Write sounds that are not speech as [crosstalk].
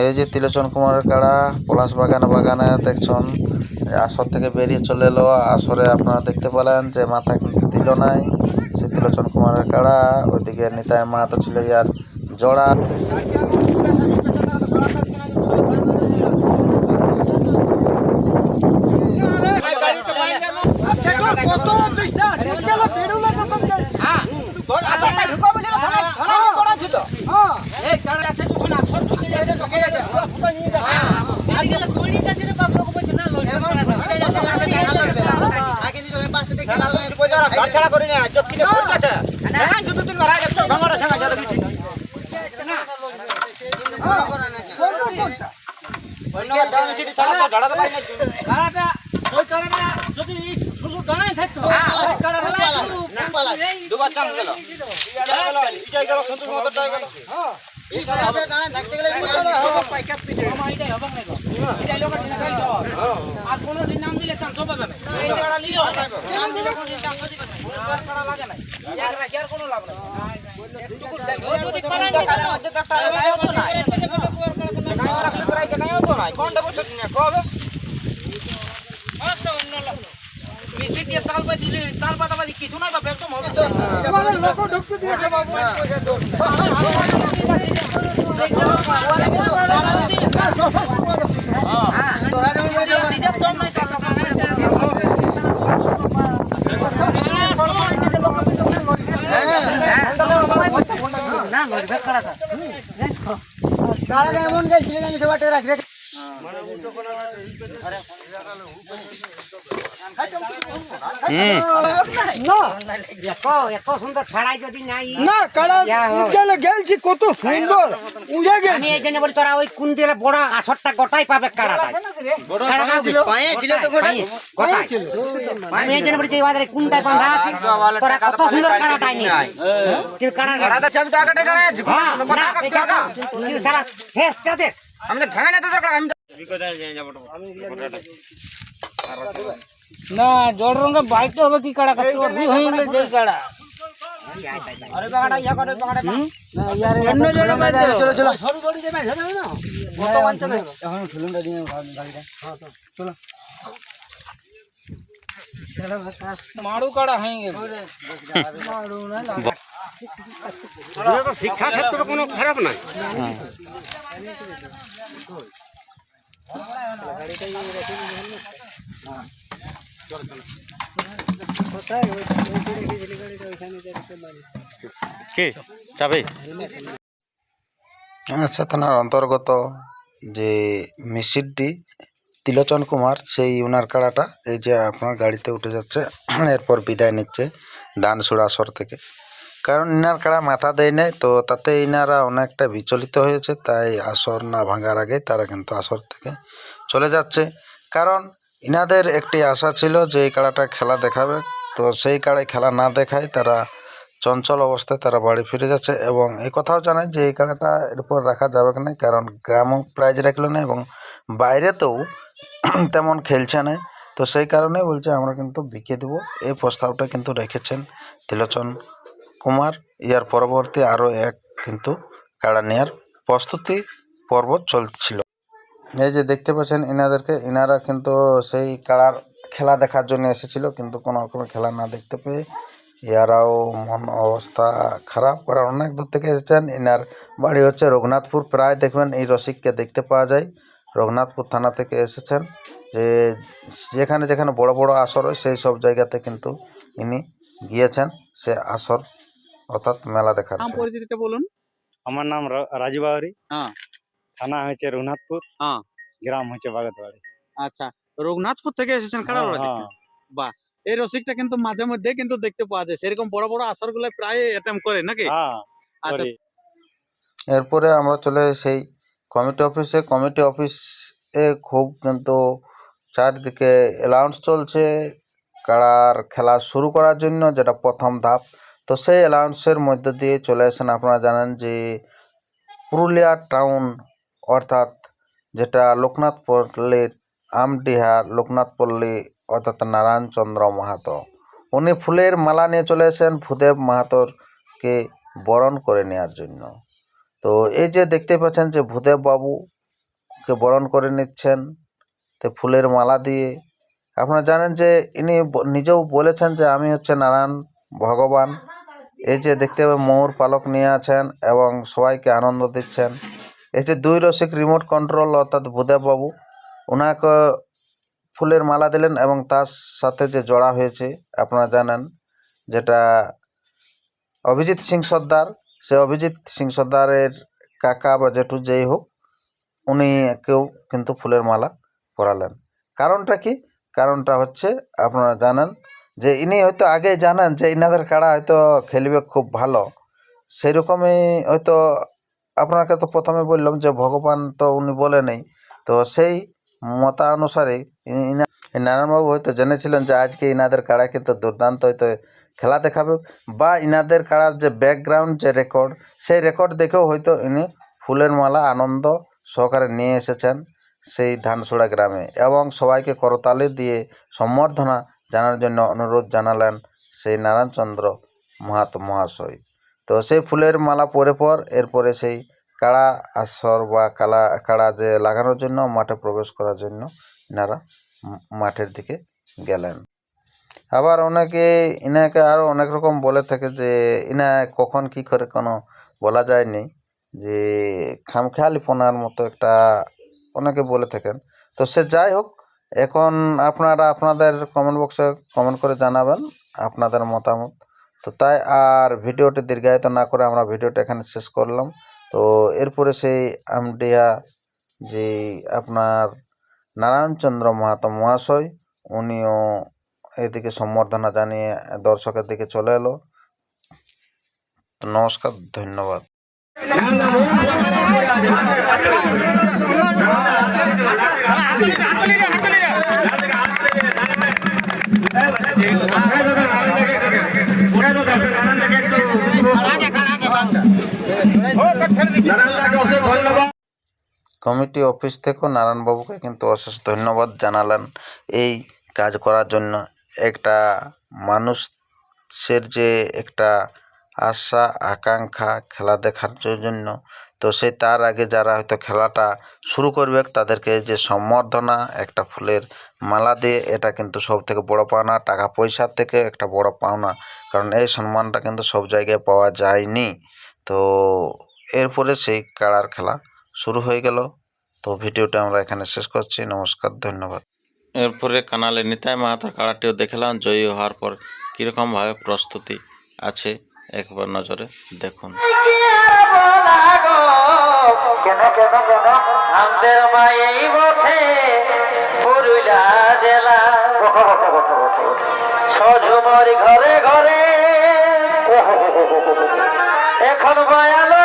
এই যে ত্রিলোচন কুমারের কাড়া, পলাশ বাগানে বাগানে দেখছেন। আসর থেকে বেরিয়ে চলে এলো। আসরে আপনারা দেখতে পেলেন যে মাথা কিন্তু দিল নাই। সে ত্রিলোচন কুমারের কাড়া, ওইদিকে নিতায় মাহাতো ছিল ইয়ার জড়া শুধু মামা এটাই হবে না। আর কোনো না। না। কিছু নয় বাবা একদম হবে নিজের দম নয় তার না কাড়া গেলে গেলছি কত সুন্দর উড়ে গেল আমি এই জন্য বলি তোরা ওই কোন দিলে বড় আসরটা গোটাই পাবে কাড়াটা কাড়াটা পায়ে ছিল তো গোটাই গোটাই আমি এই জন্য বলি যে এবারে কোনটায় বাঁধা আছে তোরা কত সুন্দর কাড়াটাই নিয়ে কিন্তু কাড়া হ্যাঁ, না, এটা কিন্তু সারা হেস কাতে না জল রঙে বাইতে হবে কি কাড়া কাটতে হবে হয়ে গেলে যেই কাড়া অন্য জনে বাইতে চলো চলো সরু বড়ি দেবে হবে না কত বানতে হবে এখন ফিল্মটা দিয়ে গাড়িটা চলো মারু কাড়া হয়ে গেছে মারু না শিক্ষা ক্ষেত্র কোনো খারাপ নাই। কে? যাবে আচ্ছা থানার অন্তর্গত যে মিসিরটি তিলোচন কুমার সেই উনার কাড়াটা এই যে আপনার গাড়িতে উঠে যাচ্ছে এরপর বিদায় নিচ্ছে দানসুড়া আসর থেকে। কারণ ইনার কারা মাথা দেয় নাই, তো তাতে ইনারা অনেকটা বিচলিত হয়েছে, তাই আসর না ভাঙার আগে তারা কিন্তু আসর থেকে চলে যাচ্ছে। কারণ ইনাদের একটি আশা ছিল যে এই কাড়াটা খেলা দেখাবে, তো সেই কাড়ায় খেলা না দেখায় তারা চঞ্চল অবস্থায় তারা বাড়ি ফিরে যাচ্ছে এবং এই কথাও জানায় যে এই কাড়াটা এরপর রাখা যাবে না, কারণ গ্রামও প্রাইজ রাখল না এবং বাইরেতেও [clears throat] তেমন খেলছে না তো সেই কারণে বলছে, আমরা কিন্তু বিকে দেবো। এই প্রস্তাবটা কিন্তু রেখেছেন তিলোচন কুমার, ইয়ার পরবর্তী আরও এক কিন্তু কাড়া নেয়ার প্রস্তুতি পর্ব চলছিল। এই যে দেখতে পাচ্ছেন, ইনাদেরকে, ইনারা কিন্তু সেই কাড়ার খেলা দেখার জন্য এসেছিল, কিন্তু কোনো রকমের খেলা না দেখতে পেয়ে ইয়ারাও মন অবস্থা খারাপ কারণ অনেক দূর থেকে এসেছেন। ইনার বাড়ি হচ্ছে রঘুনাথপুর। প্রায় দেখবেন এই রসিককে দেখতে পাওয়া যায়। রঘুনাথপুর থানা থেকে এসেছেন যে যেখানে যেখানে বড় বড় আসর হয়, সেই সব জায়গাতে কিন্তু ইনি গিয়েছেন। সে আসর অর্থাৎ মেলা দেখার জন্য। পরিচিতিটা বলুন। আমার নাম রা- রাজু বাউরি হ্যাঁ। থানা হয়েছে রঘুনাথপুর। হ্যাঁ। গ্রাম হয়েছে বাগতবাড়ি। আচ্ছা রঘুনাথপুর থেকে এসেছেন কাড়ালড়া হ্যাঁ, দেখতে এই রসিকটা কিন্তু মাঝে মধ্যে কিন্তু দেখতে পাওয়া যায়। সেরকম বড় বড় আসরগুলো প্রায় অ্যাটেম্প করে নাকি? হ্যাঁ আচ্ছা। এরপরে আমরা চলে সেই কমিটি অফিসে কমিটি অফিসে খুব কিন্তু চারদিকে অ্যালাউন্স চলছে। কারার খেলা শুরু করার জন্য যেটা প্রথম ধাপ। তো সেই অ্যালাউন্সের মধ্য দিয়ে চলে আসেন। আপনারা জানেন যে পুরুলিয়া টাউন অর্থাৎ যেটা লোকনাথ পল্লীর আমডিহা লোকনাথ পল্লী অর্থাৎ নারায়ণচন্দ্র মাহাতো, উনি ফুলের মালা নিয়ে চলে আসেন ভূদেব মাহাতোরকে বরণ করে নেওয়ার জন্য। তো এই যে দেখতে পাচ্ছেন যে ভূদেব বাবু কে বরণ করে নিচ্ছেন, তো ফুলের মালা দিয়ে। আপনারা জানেন যে ইনি নিজেও বলেছেন যে আমি হচ্ছে নারায়ণ ভগবান। এই যে দেখতে হবে ময়ূর পালক নিয়ে আছেন এবং সবাইকে আনন্দ দিচ্ছেন। এই যে দুই রসিক রিমোট কন্ট্রোল অর্থাৎ ভূদেববাবু ওনাকে ফুলের মালা দিলেন এবং তার সাথে যে জড়া হয়েছে, আপনারা জানেন যেটা অভিজিৎ সিং সর্দার, সে অভিজিৎ সিং সর্দারের কাকা বা জেঠু যেই হোক, উনি কেউ কিন্তু ফুলের মালা পরালেন। কারণটা কি? কারণটা হচ্ছে, আপনারা জানেন যে ইনি হয়তো আগে জানেন যে ইনাদের কাড়া হয়তো খেলবে খুব ভালো। সেই রকমই হয়তো আপনাকে তো প্রথমে বললাম যে ভগবান তো উনি বলে নেই তো সেই মতানুসারে নারায়ণবাবু হয়তো জেনেছিলেন যে আজকে ইনাদের কাড়া কিন্তু দুর্দান্ত হয়তো খেলা দেখাবে বা ইনাদের কাড়ার যে ব্যাকগ্রাউন্ড যে রেকর্ড সেই রেকর্ড দেখেও হয়তো ইনি ফুলের মালা আনন্দ সহকারে নিয়ে এসেছেন সেই ধানসুড়া গ্রামে। এবং সবাইকে করতালি দিয়ে সম্বর্ধনা জানার জন্য অনুরোধ জানালেন সেই নারায়ণচন্দ্র মাহাতো মহাশয়। তো সেই ফুলের মালা পরে পর এরপরে সেই কাড়া আসর বা কালা কাড়া যে লাগানোর জন্য, মাঠে প্রবেশ করার জন্য এনারা মাঠের দিকে গেলেন। আবার অনেকে ইনাকে আরও অনেক রকম বলে থাকে যে, ইনা কখন কি করে কোনো বলা যায়নি যে, খামখেয়ালিপনার মতো একটা অনেকে বলে থাকেন। তো সে যাই হোক এখন আপনারা আপনাদের কমেন্ট বক্সে কমেন্ট করে জানাবেন আপনাদের মতামত। তো তাই আর ভিডিওটি দীর্ঘায়িত না করে আমরা ভিডিওটা এখানে শেষ করলাম। তো এরপরে সেই আমডিয়া যে আপনার নারায়ণচন্দ্র মাহাতো মহাশয়, উনিও এদিকে সম্বর্ধনা জানিয়ে দর্শকের দিকে চলে এলো। নমস্কার, ধন্যবাদ। কমিটি অফিস থেকেও নারায়ণবাবুকে কিন্তু অশেষ ধন্যবাদ জানালেন। এই কাজ করার জন্য একটা মানুষের যে একটা আশা, আকাঙ্ক্ষা খেলা দেখার জন্য, তো সে তার আগে যারা হয়তো খেলাটা শুরু করবে, তাদেরকে যে সম্বর্ধনা, একটা ফুলের মালা দিয়ে, এটা কিন্তু সব থেকে বড় পাওনা। টাকা পয়সার থেকে একটা বড় পাওনা, কারণ এই সম্মানটা কিন্তু সব জায়গায় পাওয়া যায়নি। তো এরপরে সেই কাড়ার খেলা শুরু হয়ে গেল। তো ভিডিওটা আমরা এখানে শেষ করছি। নমস্কার ধন্যবাদ। এরপরে কানালে নিতাই মাহাতার কাড়াটিও দেখলাম জয়ী হওয়ার পর কীরকমভাবে প্রস্তুতি আছে একবার নজরে দেখুন। আমাদের জেলা সজুমর ঘরে ঘরে। এখন মায়া লোক